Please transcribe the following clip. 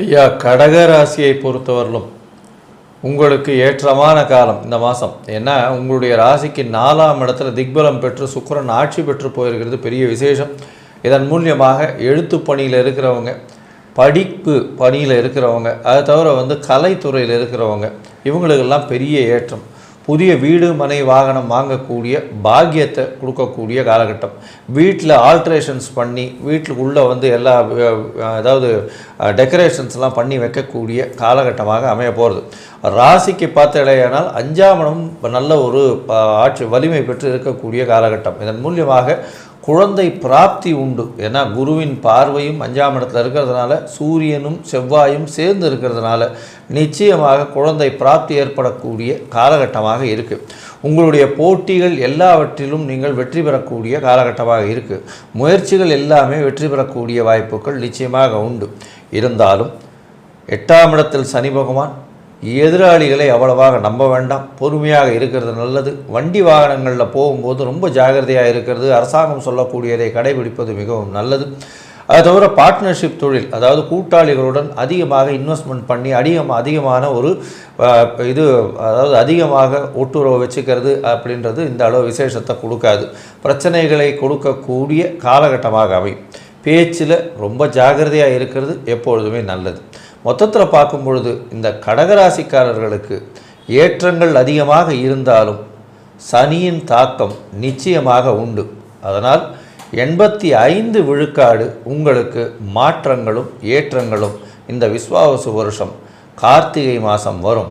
ஐயா கடக ராசியை பொறுத்தவரையிலும் உங்களுக்கு ஏற்றமான காலம் இந்த மாதம். ஏன்னா உங்களுடைய ராசிக்கு நாலாம் இடத்துல திக்பலம் பெற்று சுக்கிரன் ஆட்சி பெற்று போயிருக்கிறது பெரிய விசேஷம். இதன் மூலியமாக எழுத்து பணியில் இருக்கிறவங்க படிப்பு பணியில் இருக்கிறவங்க அதை தவிர வந்து கலைத்துறையில் இருக்கிறவங்க இவங்களுக்கெல்லாம் பெரிய ஏற்றம். புதிய வீடு மனை வாகனம் வாங்கக்கூடிய பாக்கியத்தை கொடுக்கக்கூடிய காலகட்டம். வீட்டில் ஆல்ட்ரேஷன்ஸ் பண்ணி வீட்டுக்குள்ளே வந்து எல்லா அதாவது டெக்கரேஷன்ஸ்லாம் பண்ணி வைக்கக்கூடிய காலகட்டமாக அமைய போகிறது. ராசிக்கு பார்த்தடையானால் அஞ்சாம் இடம் நல்ல ஒரு ஆட்சி வலிமை பெற்று இருக்கக்கூடிய காலகட்டம். இதன் மூலியமாக குழந்தை பிராப்தி உண்டு. ஏன்னா குருவின் பார்வையும் அஞ்சாம் இடத்துல இருக்கிறதுனால சூரியனும் செவ்வாயும் சேர்ந்து இருக்கிறதுனால நிச்சயமாக குழந்தை பிராப்தி ஏற்படக்கூடிய காலகட்டமாக இருக்குது உங்களுடைய போட்டிகள் எல்லாவற்றிலும் நீங்கள் வெற்றி பெறக்கூடிய காலகட்டமாக இருக்குது முயற்சிகள் எல்லாமே வெற்றி பெறக்கூடிய வாய்ப்புகள் நிச்சயமாக உண்டு. இருந்தாலும் எட்டாம் இடத்தில் சனி பகவான் எதிராளிகளை அவ்வளவாக நம்ப வேண்டாம். பொறுமையாக இருக்கிறது நல்லது. வண்டி வாகனங்களில் போகும்போது ரொம்ப ஜாகிரதையாக இருக்கிறது. அரசாங்கம் சொல்லக்கூடியதை கடைபிடிப்பது மிகவும் நல்லது. அது தவிர பார்ட்னர்ஷிப் தொழில் அதாவது கூட்டாளிகளுடன் அதிகமாக இன்வெஸ்ட்மெண்ட் பண்ணி அதிகம் அதிகமான ஒரு இது அதாவது அதிகமாக ஒட்டுறவு வச்சுக்கிறது அப்படின்றது இந்த அளவு விசேஷத்தை கொடுக்காது. பிரச்சனைகளை கொடுக்கக்கூடிய காலகட்டமாக அமையும். பேச்சில் ரொம்ப ஜாகிரதையாக இருக்கிறது எப்பொழுதுமே நல்லது. மொத்தத்தில் பார்க்கும் பொழுது இந்த கடகராசிக்காரர்களுக்கு ஏற்றங்கள் அதிகமாக இருந்தாலும் சனியின் தாக்கம் நிச்சயமாக உண்டு. அதனால் எண்பத்தி ஐந்து விழுக்காடு உங்களுக்கு மாற்றங்களும் ஏற்றங்களும் இந்த விஸ்வாவசு வருஷம் கார்த்திகை மாதம் வரும்.